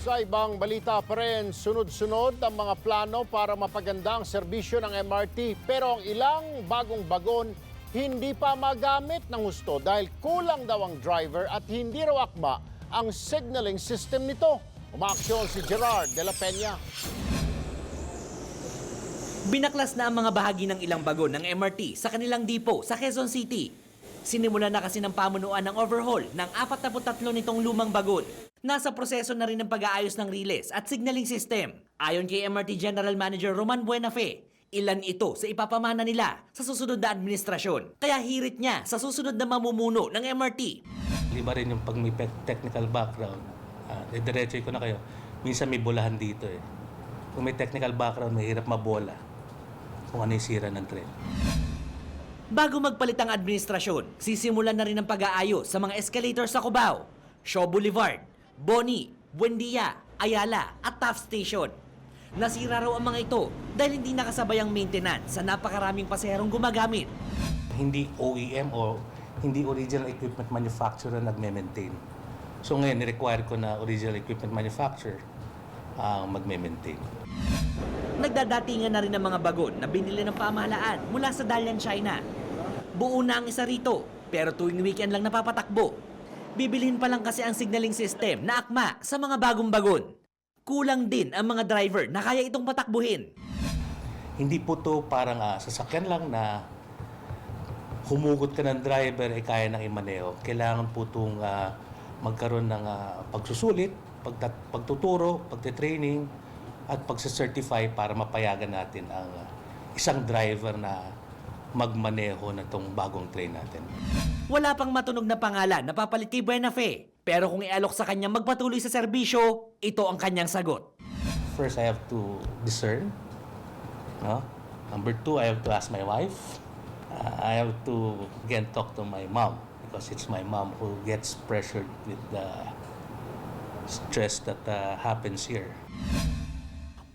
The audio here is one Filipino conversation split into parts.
Sa ibang balita pa rin, sunod-sunod ang mga plano para mapaganda ang serbisyo ng MRT. Pero ang ilang bagong bagon hindi pa magamit ng gusto dahil kulang daw ang driver at hindi raw akma ang signaling system nito. Umaaksyon si Gerard de la Peña. Binaklas na ang mga bahagi ng ilang bagon ng MRT sa kanilang depo sa Quezon City. Sinimula na kasi ng pamunuan ng overhaul ng 43 nitong lumang bagon. Nasa proseso na rin ng pag-aayos ng relays at signaling system. Ayon kay MRT General Manager Roman Buenafe, ilan ito sa ipapamana nila sa susunod na administrasyon. Kaya hirit niya sa susunod na mamumuno ng MRT. Iba rin yung pag may technical background, uh, diretso ko na kayo. Minsan may bolahan dito eh. Kung may technical background, mahirap mabola kung ano yung sira ng tren. Bago magpalit ang administrasyon, sisimulan na rin ang pag-aayos sa mga escalator sa Cubao, Shaw Boulevard, Boni, Buendia, Ayala at Taft Station. Nasira raw ang mga ito dahil hindi nakasabay ang maintenance sa napakaraming pasaherong gumagamit. Hindi OEM o hindi original equipment manufacturer nagme-maintain. So ngayon, ni-require ko na original equipment manufacturer ang magme-maintain. Nagdadatingan na rin ang mga bagon na binili ng pamahalaan mula sa Dalian, China. Buo na ang isa rito, pero tuwing weekend lang napapatakbo. Bibilhin pa lang kasi ang signaling system na akma sa mga bagong bagon. Kulang din ang mga driver na kaya itong patakbuhin. Hindi po to parang ah, sasakyan lang na humugot ka ng driver ay kaya nang imaneho. Kailangan po itong ah, magkaroon ng ah, pagsusulit, pagtat- pagtuturo, pagtitraining, at pagsacertify para mapayagan natin ang ah, isang driver na magmaneho na itong bagong train natin. Wala pang matunog na pangalan na papalit kay Buenafe. Pero kung ialok sa kanya magpatuloy sa serbisyo, ito ang kanyang sagot. First, I have to discern. No? Number two, I have to ask my wife. Uh, I have to again talk to my mom because it's my mom who gets pressured with the stress that uh, happens here.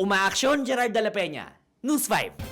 Umaaksyon Gerard de la Peña, News 5.